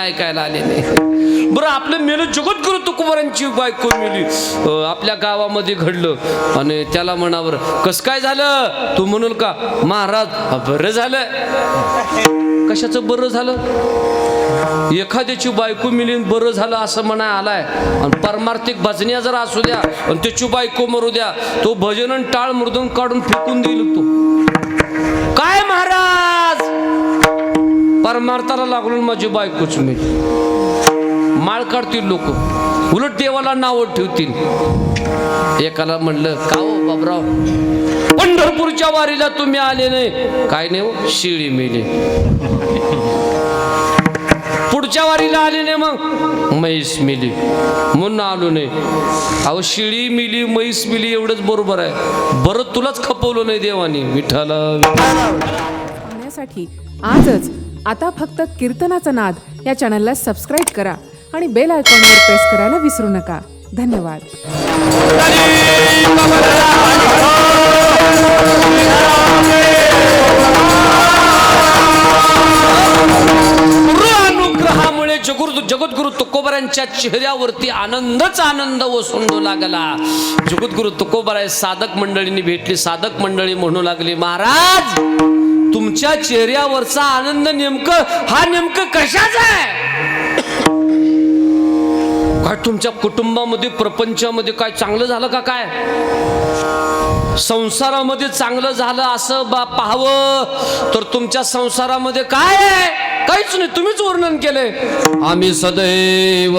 ऐकायला आलेले. बरं आपलं मेलं जगद्गुरु तुकुमारांची बायको मेली? आपल्या गावामध्ये घडलं आणि त्याला म्हणावर कस काय झालं? तू म्हणून का? महाराज बरं झालं. कशाचं बरं झालं? एखाद्याची बायको मिली बरं झालं असं म्हणाय आलाय. आणि परमार्थिक भजन्या जर असू द्या आणि त्याची बायको मरू द्या. तो भजन आणि टाळ मृदून काढून फेकून देईल तो. काय महाराज? परमार्थाला लागलो माझी बायकोच मी माळ काढतील लोक. उलट देवाला नाव ठेवतील. एकाला म्हणलं का हो बाबराव? पंढरपूरच्या वारीला तुम्ही आले नाही. काय नाही हो शिळी मिली. पुढच्या वारीला आले नाही मग. म्हैस मिली. म्हणून आलो नाही. अहो शिळी मिली म्हैस मिली एवढंच बरोबर आहे. बरं तुलाच खपवलं नाही देवानी. विठाला आजच आता फक्त कीर्तनाचा नाद या चॅनलला सबस्क्राईब करा आणि बेल आयकॉनवर प्रेस करायला विसरू नका. धन्यवाद. गुरु अनुग्रहामुळे जगुरु जगद्गुरु तुकोबरांच्या चेहऱ्यावरती आनंदच आनंद ओसंडू लागला. जगद्गुरु तुकोबराय साधक मंडळींनी भेटली. साधक मंडळी म्हणू लागली महाराज तुमच्या चेहऱ्यावरचा आनंद नेमकं हा नेमकं कशाचा आहे? काय तुमच्या कुटुंबामध्ये प्रपंचामध्ये काय चांगलं झालं का काय? संसारामध्ये चांगलं झालं असं बा पाहावं. तर तुमच्या संसारामध्ये काय आहे? काहीच नाही तुम्हीच वर्णन केलंय. आम्ही सदैव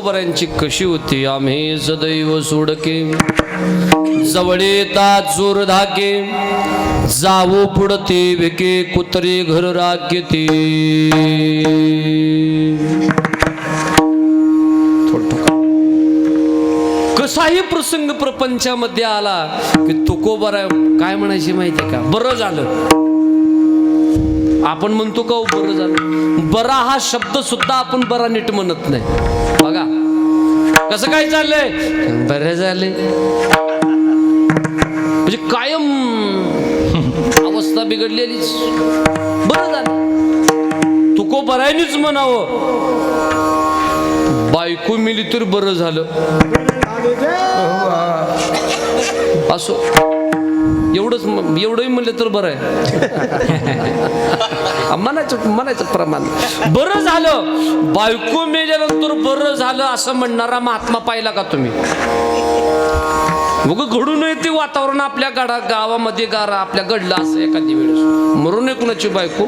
तुकोबऱ्यांची कशी होती? आम्ही सदैव सोडके जवळेता येतात जोर धाके जावो पुढते विके कुत्रे घर राख्यते कसाही प्रसंग प्रपंचामध्ये आला की तुकोबरा काय म्हणायची माहिती का? बरं झालं. आपण म्हणतो का बरं झालं बरा हा शब्द सुद्धा आपण बरा नीट म्हणत नाही. बघा. कसं काय चाललंय? बरं झाले. म्हणजे कायम अवस्था बिघडलेलीच. बरं झालं. तुको बरायनीच म्हणावं. बायको मिली तर बरं झालं. असो. एवढंच एवढंही म्हणलं तर बरं आहे. म्हणायचं म्हणायचं प्रमाण. बरं झालं. बायको मेल्यानंतर बरं झालं असं म्हणणारा महात्मा पाहिला का तुम्ही? मग घडू नये ते वातावरण आपल्या गाडा गावामध्ये गारा आपल्या घडलं असं एखादी वेळेस. मरू नये कुणाची बायको.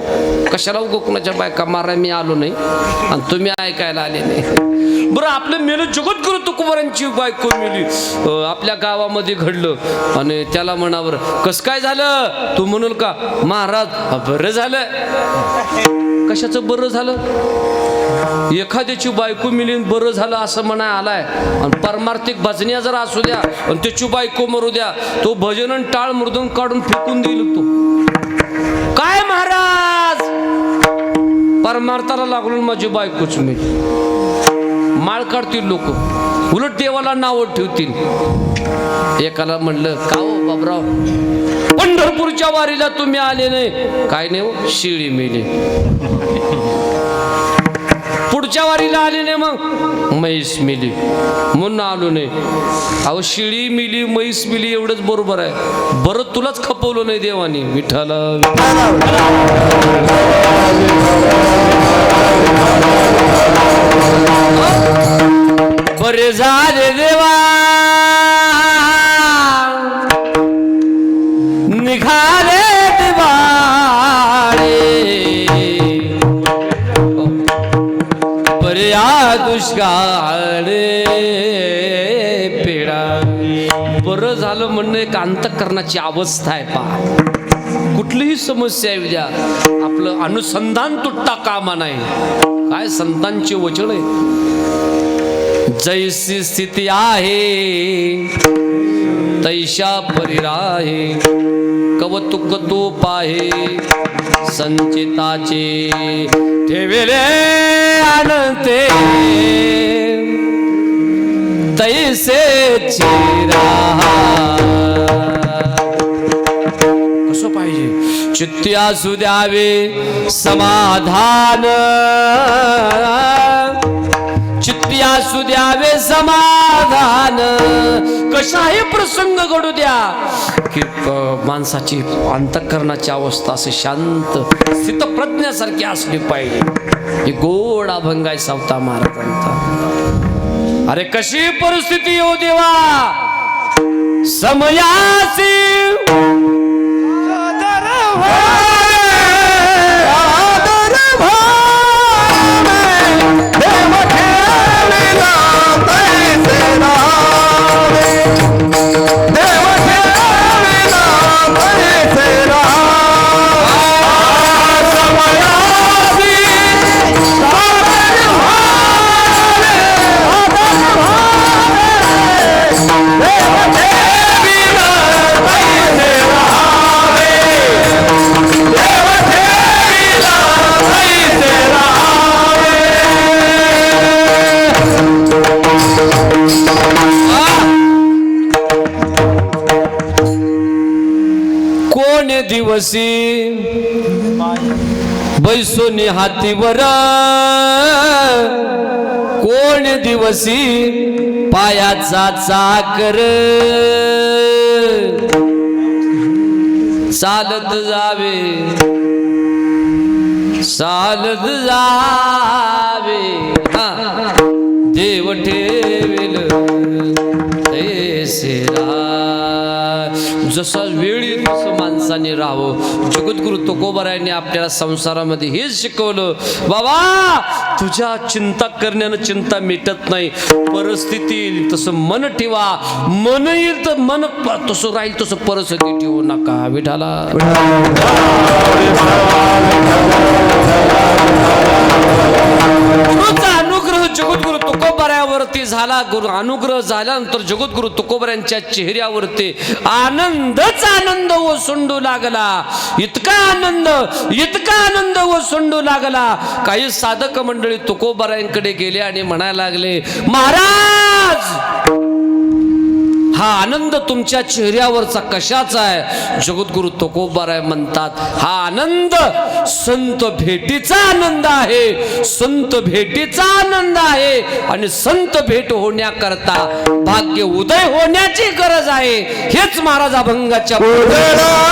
कशाला उगं कुणाच्या बायका मारा मी आलो नाही? आणि तुम्ही ऐकायला आले नाही. बरं आपलं मेलं जगत जगद्गुरु तुकोबरांची बायको मेली. आपल्या गावामध्ये घडलं. आणि त्याला म्हणावर कस काय झालं? तू म्हणूल का? महाराज बरं झालं. कशाचं बरं झालं? एखाद्याची बायको मिलीन बरं झालं असं म्हणाय आलाय. आणि परमार्थिक भजन्या जर असू द्या आणि त्याची बायको मरू द्या तो भजन टाळ मृदून काढून फेकून देईल तो. काय महाराज? परमार्थाला लागून माझी बायकोच मी माळ काढतील लोक. उलट देवाला नावं ठेवतील. एकाला म्हणलं का हो बाबराव? पंढरपूरच्या वारीला तुम्ही आले नाही. काय नाही हो, शिळी मिली. पुढच्या वारीला आले नाही मग म्हैस मिली. म्हणून आलो नाही. अहो शिळी मिली म्हैस मिली एवढंच बरोबर आहे. बरं तुलाच खपवलं नाही देवानी. विठाला बरे झाले देवा. गाडे पेडा बरं झालं म्हणणं एक अंतकरणाची अवस्था आहे पा कुठलीही समस्या आहे उद्या. आपलं अनुसंधान तुटता कामा नाही. काय संतांचे वचन आहे? जैसी स्थिती आहे तैशा परिराहे कवतुक तो पाहे संचिताचे ठेवेले आणते तैसे कसं पाहिजे? चित्ती असू द्यावे समाधान. चित्ती असू द्यावे समाधान. कशाही प्रसंग घडू द्या. की माणसाची अंतकरणाची अवस्था असे शांत स्थितप्रज्ञासारखी असली पाहिजे. ही गोड अभंगाय सावता महाराजांचा. अरे कशी परिस्थिती येऊ देवा. समयासी. दिवसी बैसोनी हातीवर कोण दिवसी पायाचा चाकर? चालत जावे चालत जावे. देव ठेवेल तैसेरा जसा वेळ येईल तसं माणसाने राहावं. जगद्गुरु तुकोबरायांनी आपल्याला संसारामध्ये हेच शिकवलं बाबा तुझ्या चिंता करण्यानं चिंता मिटत नाही. परिस्थिती येईल तसं मन ठेवा. मन येईल तर मन तसं राहील तसं परिस्थिती ठेवू नका. विठाला जगद्गुरु तुकोबऱ्यावरती झाला गुरु अनुग्रह झाल्यानंतर जगद्गुरु तुकोबऱ्यांच्या चेहऱ्यावरती आनंदच आनंद ओसंडू लागला. इतका आनंद इतका आनंद ओसंडू लागला. काही साधक मंडळी तुकोबऱ्यांकडे गेले आणि म्हणायला लागले महाराज हा आनंद तुमच्या चेहऱ्यावरचा कशाचा आहे? जगद्गुरु तुकोबाराय म्हणतात हा आनंद संत भेटीचा आनंद आहे. संत भेटीचा आनंद आहे आणि संत भेट होण्याकरता भाग्य उदय होण्याची गरज आहे. हेच महाराज अभंगाच्या भाग्या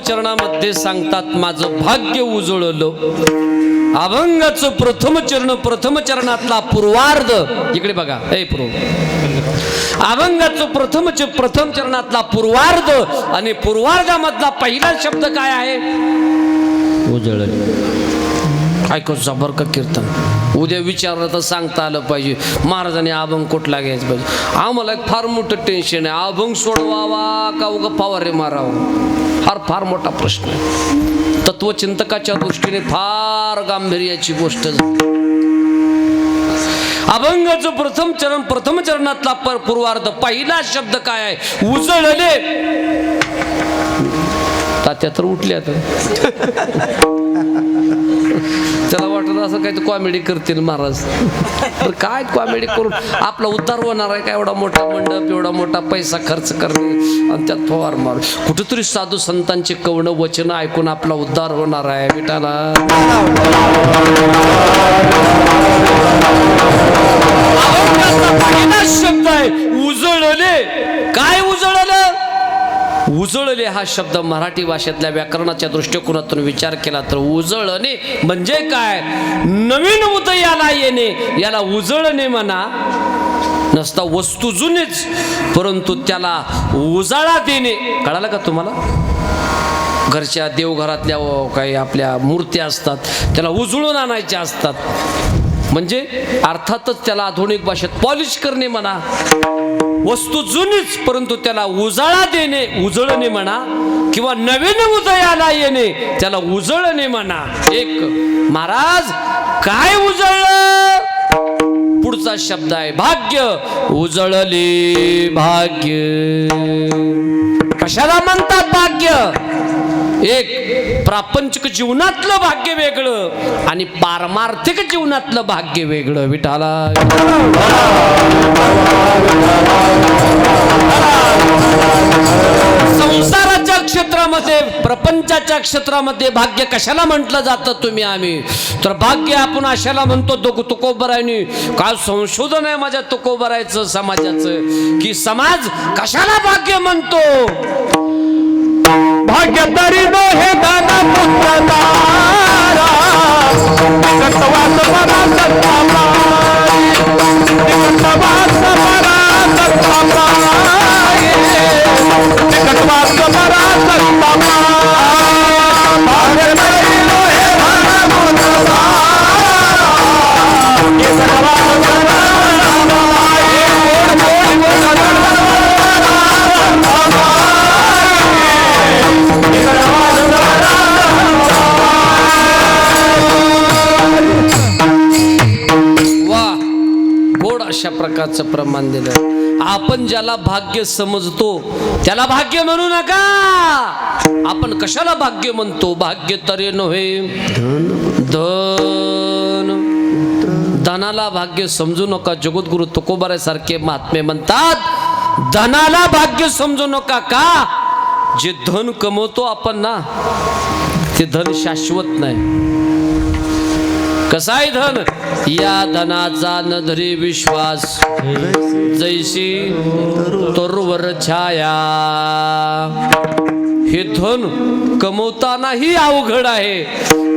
चरणामध्ये सांगतात माझं भाग्य उजळलं. अभंगाचं प्रथम चरण प्रथम चरणातला पूर्वार्ध इकडे बघा हे पूर्व. अभंगाचं प्रथम प्रथम चरणातला पूर्वार्ध आणि पूर्वार्धामधला पहिला शब्द काय आहे? उजळले. ऐकू जबर का कीर्तन? उद्या विचारलं तर सांगता आलं पाहिजे. महाराजांनी अभंग कुठला घ्यायचं पाहिजे? आम्हाला एक फार मोठं टेन्शन आहे. अभंग सोडवावा का उगा फवारे मारावा? फार फार मोठा प्रश्न आहे. तत्वचिंतकाच्या दृष्टीने फार गांभीर्याची गोष्ट झाली. अभंगाचं प्रथम चरण प्रथम चरणातला पर पूर्वार्ध पहिला शब्द काय आहे? उजळले. तात्या तर उठल्या तर त्याला असं काही कॉमेडी करतील महाराज. तर काय कॉमेडी करून आपला उद्धार होणार आहे का? एवढा मोठा मंडप एवढा मोठा पैसा खर्च करणे आणि त्यात फवार मार. कुठेतरी साधू संतांचे कवण वचन ऐकून आपला उद्धार होणार आहे विटाला शब्द आहे? उजळले. काय उजळ उजळले हा शब्द मराठी भाषेतल्या व्याकरणाच्या दृष्टिकोनातून विचार केला तर उजळणे म्हणजे काय? नवीन उदयाला येणे. याला उजळणे म्हणा. नसता वस्तू जुनेच परंतु त्याला उजाळा देणे. कळालं का तुम्हाला? घरच्या देवघरातल्या काही आपल्या मूर्त्या असतात त्याला उजळून आणायच्या असतात. म्हणजे अर्थातच त्याला आधुनिक भाषेत पॉलिश करणे म्हणा वस्तू जुनीच परंतु त्याला उजाळा देणे उजळणे म्हणा किंवा नवीन उदयाला येणे त्याला उजळणे म्हणा. एक महाराज काय उजळलं? पुढचा शब्द आहे भाग्य. उजळले भाग्य. कशाला म्हणतात भाग्य? एक प्रापंचिक जीवनातलं भाग्य वेगळं आणि पारमार्थिक जीवनातलं भाग्य वेगळं. विठाला संसाराच्या क्षेत्रामध्ये प्रपंचाच्या क्षेत्रामध्ये भाग्य कशाला म्हटलं जातं तुम्ही आम्ही? तर भाग्य आपण अशाला म्हणतो तो तुकोबरायनी काय संशोधन आहे माझ्या तुकोबरायचं समाजाचं? की समाज कशाला भाग्य म्हणतो? भाग्य तरी नो प्रमाण दिलं. आपण ज्याला भाग्य समजतो त्याला भाग्य म्हणू नका. आपण कशाला भाग्य म्हणतो? भाग्य तरे नव्हे. धन. धनाला भाग्य समजू नका. जगद्गुरु तुकोबारासारखे महात्मे म्हणतात धनाला भाग्य समजू नका का? जे धन कमवतो आपण ना ते धन शाश्वत नाही. कसा आहे धन? या धनाचा नधरी धरी विश्वास. जैसी तरुवर छाया. हे धन कमवतानाही अवघड आहे.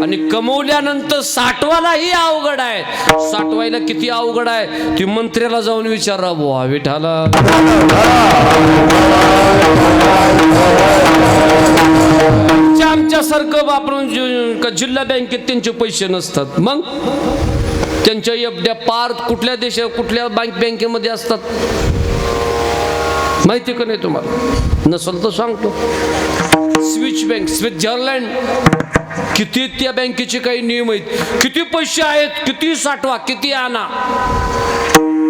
आणि कमवल्यानंतर साठवायलाही अवघड आहे. साठवायला किती अवघड आहे? ती मंत्र्याला जाऊन विचारा बुवा विठाला आमच्या आमच्यासारखं वापरून का जिल्हा बँकेत त्यांचे पैसे नसतात. मग? त्यांच्या एफड्या पार कुठल्या देशा कुठल्या बँक बँकेमध्ये असतात? माहिती का नाही तुम्हाला? नसल तर सांगतो. स्विच बँक स्वित्झर्लंड किती त्या बँकेचे काही नियम आहेत? किती पैसे आहेत? किती साठवा? किती आणा?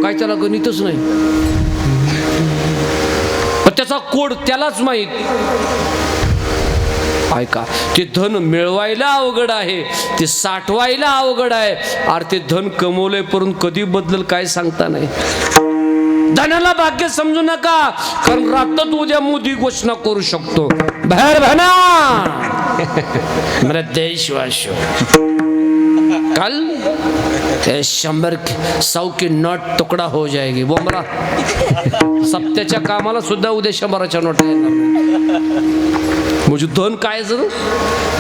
काय त्याला गणितच नाही. पण त्याचा कोड त्यालाच माहीत. ऐका ते धन मिळवायला अवघड आहे. ते साठवायला अवघड आहे. अरे ते धन कमवलंय परंतु कधी बदलल काय सांगता नाही. धनाला भाग्य समजू नका कारण रातच उद्या मोदी घोषणा करू शकतो. बाहेर भना! मेरा देशवासियों कल शंभर सौ की नोट तुकडा हो जाएगी वो सप्त्याच्या कामाला सुद्धा उद्या शंभराच्या नोटा येणार. म्हणजे धन काय जर?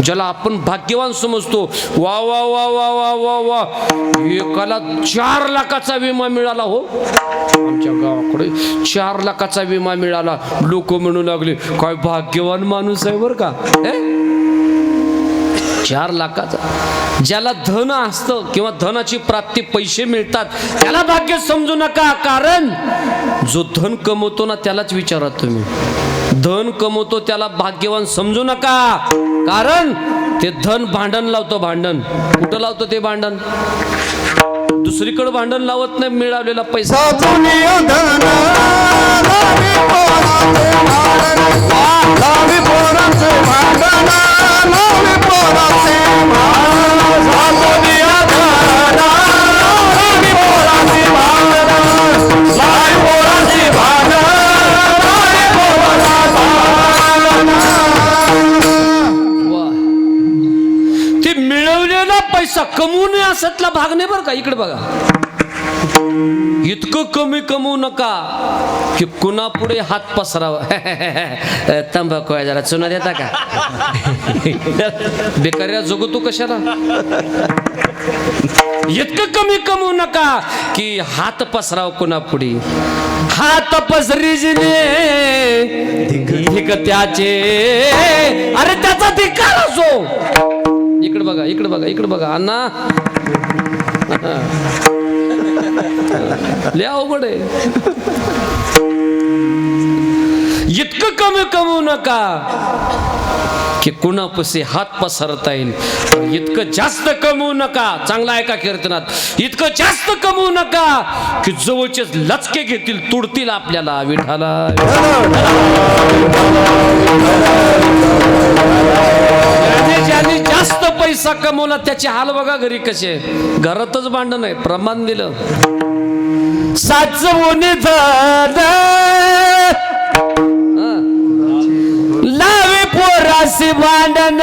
ज्याला आपण भाग्यवान समजतो. वा वा वा वा वा वा वा. एकाला चार लाखाचा विमा मिळाला हो. आमच्या गावाकडे चार लाखाचा विमा मिळाला. लोक म्हणू लागले काय भाग्यवान माणूस आहे बरं का? चार लाखाचा. ज्याला धन असतं किंवा धनाची प्राप्ती पैसे मिळतात त्याला भाग्य समजू नका. कारण जो धन कमवतो ना त्यालाच विचारा तुम्ही. धन कमवतो त्याला भाग्यवान समजू नका. कारण ते धन भांडण लावतो भांडण. कुठं लावतो ते भांडण? दुसरीकडे भांडण लावत नाही मिळालेला पैसा. भांडण कमवू भाग नाही बरं का इकडे बघा. इतकं कमी कमवू नका की कुणा पुढे हात पसरावा. तंबाखू आहे जरा चुना देता का? बेकार्या जगू तू कशाला? इतकं कमी कमवू नका की हात पसराव कुणा पुढे हात पसरीजने त्याचे अरे त्याचा धिकार असो. इकडे बघा इकडे बघा इकडे बघा. अण्णा लय अवघड आहे. इतकं कमी कमवू नका की कुणापसे हात पसरता येईल पण इतकं जास्त कमवू नका. चांगला आहे का कीर्तनात? इतकं जास्त कमवू नका की जवळचेच लचके घेतील तुडतील आपल्याला विठाला ज्याने जास्त पैसा कमवला त्याचे हाल बघा घरी कसे घरातच भांडण आहे प्रमाण दिलं. साचवून लावे भांडण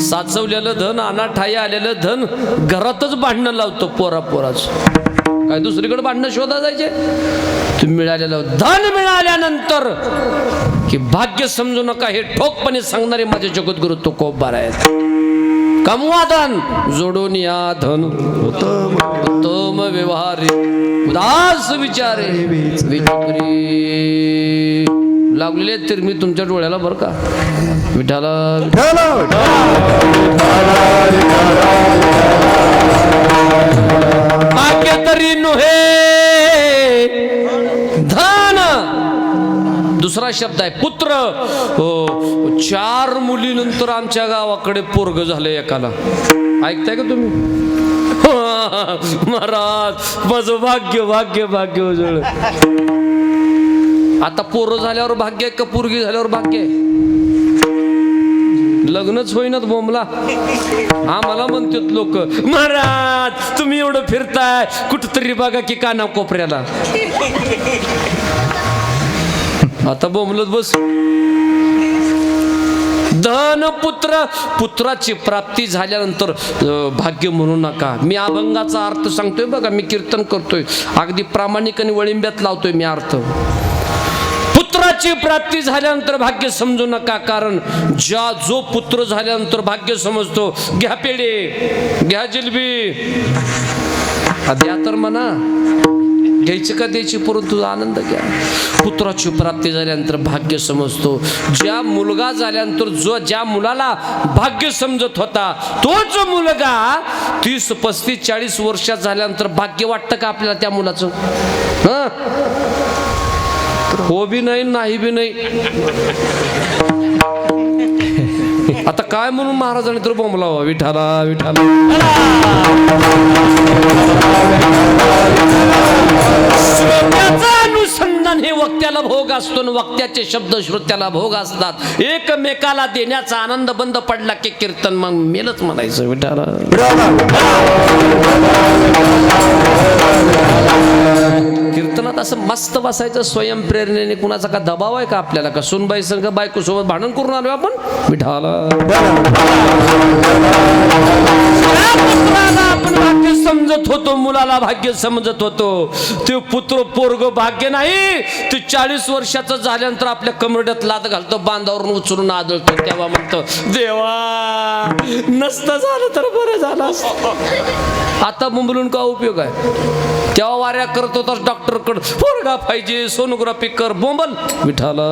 साचवलेलं धन अनाठाई आलेलं धन घरातच भांडणं लावतो पोरा पोराच काय दुसरीकडे भांडणं शोधा जायचे? तुम्ही मिळालेलं धन मिळाल्यानंतर की भाग्य समजू नका हे ठोकपणे सांगणारे माझे जगद्गुरु तो कोबार आहेत. कमवा धन जोडून या धन. उत्तम. व्यवहार. उदास विचारे. आहेत तर मी तुमच्या डोळ्याला बरं का? विठाला. भाग्य तरी नोहे. दुसरा शब्द आहे पुत्र. हो चार मुलीनंतर आमच्या गावाकडे पोरग झालं एकाला. ऐकताय का तुम्ही? महाराज माझं भाग्य भाग्य भाग्य उजळ. आता पोरं झाल्यावर भाग्य आहे का पोरगी झाल्यावर भाग्य आहे? लग्नच होईनात बोंबला. आम्हाला म्हणतात लोक महाराज तुम्ही एवढं फिरताय. कुठतरी बघा की काना कोपऱ्याला आता बोंबलत बस. धन पुत्र पुत्राची प्राप्ती झाल्यानंतर भाग्य म्हणू नका. मी अभंगाचा अर्थ सांगतोय बघा मी कीर्तन करतोय. अगदी प्रामाणिक आणि वळिंब्यात लावतोय मी अर्थ. पुत्राची प्राप्ती झाल्यानंतर भाग्य समजू नका कारण ज्या जो पुत्र झाल्यानंतर भाग्य समजतो घ्या पेढे घ्या जिलबी. द्या तर म्हणा. घ्यायची का द्यायची परंतु आनंद घ्या. पुत्राची प्राप्ती झाल्यानंतर भाग्य समजतो. ज्या मुलगा झाल्यानंतर जो ज्या मुलाला भाग्य समजत होता तोच मुलगा तीस पस्तीस चाळीस वर्षात झाल्यानंतर भाग्य वाटतं का आपल्याला त्या मुलाचं? हं? हो बी नाही नाही बी नाही. काय म्हणून महाराजांनी तर बोंबला विठाला विठाला. अनुसंधान हे वक्त्याला भोग असतो वक्त्याचे शब्द श्रोत्याला भोग असतात. एकमेकाला देण्याचा आनंद बंद पडला की कीर्तन. मग मेलच म्हणायचं विठाला. कीर्तनात असं मस्त बसायचं स्वयंप्रेरणेने कुणाचा का दबाव आहे का आपल्याला? का सुनबाई संघ बायको सोबत भांडण करून आलो आपण? मिठाला आपण भाग्य समजत होतो मुलाला भाग्य समजत होतो. ते पुत्र पोरग भाग्य नाही. ते चाळीस वर्षाचं झाल्यानंतर आपल्या कमरड्यात लात घालतो बांधावरून उचलून आदळतो. तेव्हा म्हणतो देवा नसतं झालं तर बरं झालं आता मुंबलून का उपयोग आहे? तेव्हा वाऱ्या करत होतास डॉक्टरकडं फोरडा पाहिजे. सोनोग्राफी कर बोंबल विठाला.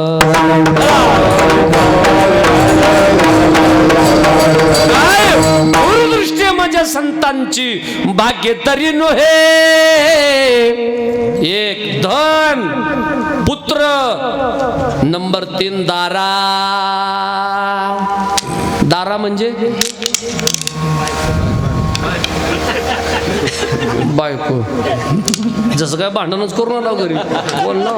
दूरदृष्टी माझ्या संतांची. भाग्य तरी नोहे. एक धन पुत्र नंबर तीन दारा. दारा म्हणजे? बायको. जसं काय भांडणच करून आला घरी. बोल ना.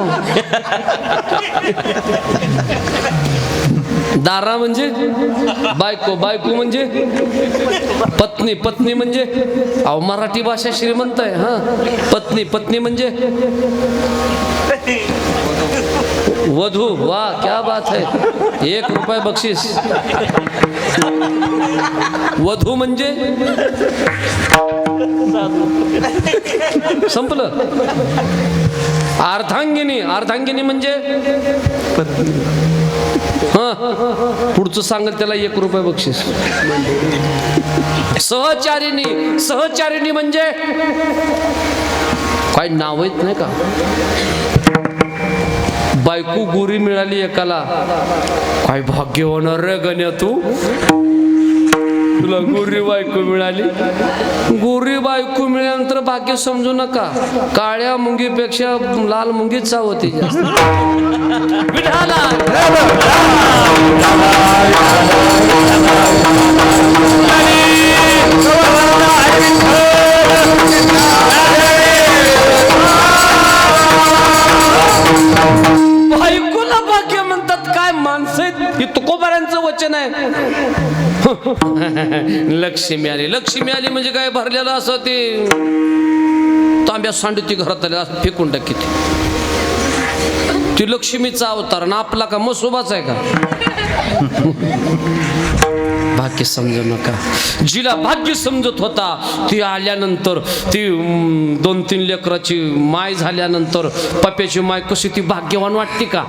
दारा म्हणजे? बायको. बायको म्हणजे? पत्नी. पत्नी म्हणजे? अहो मराठी भाषा श्रीमंत आहे हा. पत्नी. पत्नी म्हणजे? वधू. वा क्या बात है. एक रुपये बक्षीस. वधू म्हणजे? संपलं. अर्धांगिनी अर्धांगिनी म्हणजे? हा. पुढचं सांगत त्याला एक रुपये बक्षीस. सहचारिणी सहचारिणी म्हणजे? काय नाव येत नाही का? बायको गोरी मिळाली एकाला. काय भाग्य होणार रे गण्या तू. तुला गोरी बायको मिळाली? गोरी बायको मिळाल्यानंतर भाग्य समजू नका. काळ्या मुंगीपेक्षा लाल मुंगीच चावते बायकोला भाग्य म्हणतात काय माणसं? हे वचन आहे. लक्ष्मी आली. लक्ष्मी आली म्हणजे काय भरलेलं असं ते? तांब्या सांडती घरात आल्या फेकून टाकी ती. ती लक्ष्मीचा अवतार ना आपला का मसोबाच आहे का? भाग्य समजू नका. जिला भाग्य समजत होता ती आल्यानंतर ती दोन तीन लेकराची माय झाल्यानंतर पप्याची माय कशी ती भाग्यवान वाटते का?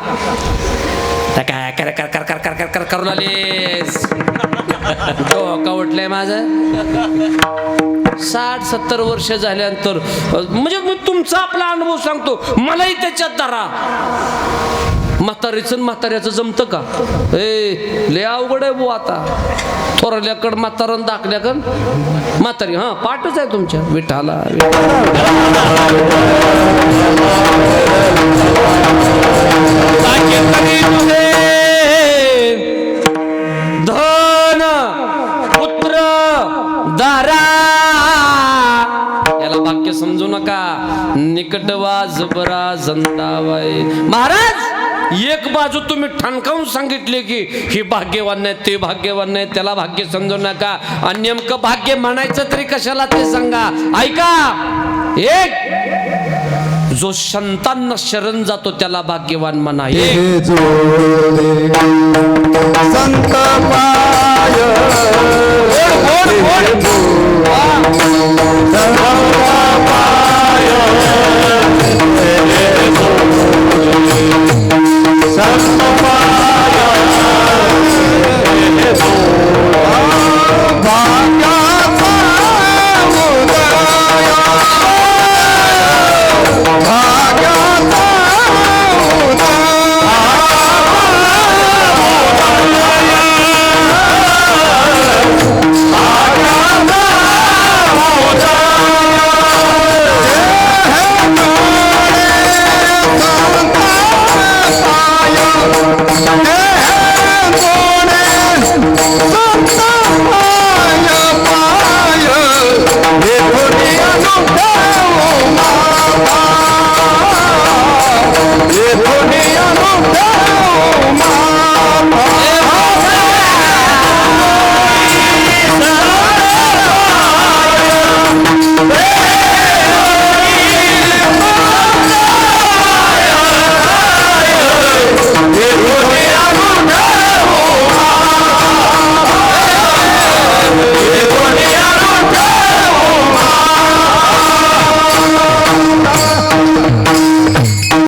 आता काय कर कर कर कर कर कर कर करू लागलेस डोका उठलाय माझं. साठ सत्तर वर्ष झाल्यानंतर म्हणजे मी तुमचा आपला अनुभव सांगतो. मलाही त्याच्यात धरा. म्हातारीचं म्हाताऱ्याचं जमतं का? ए लय अवघड आहे बो आता. थोरल्याकडं म्हातारण दाखल्याकड म्हातारी. हां पाठच आहे तुमच्या. विठाला धन पुत्र दारा. याला वाक्य समजू नका. निकट वाजबरा जंदावाय महाराज! एक बाजू तुम्ही ठणकावून सांगितले की ही भाग्यवान नाही ते भाग्यवान नाही त्याला भाग्य समजू नका. आणि नेमकं भाग्य म्हणायचं तरी कशाला ते सांगा? ऐका. एक. जो संतांना शरण जातो त्याला भाग्यवान म्हणा. संत Satsopaya Satsopaya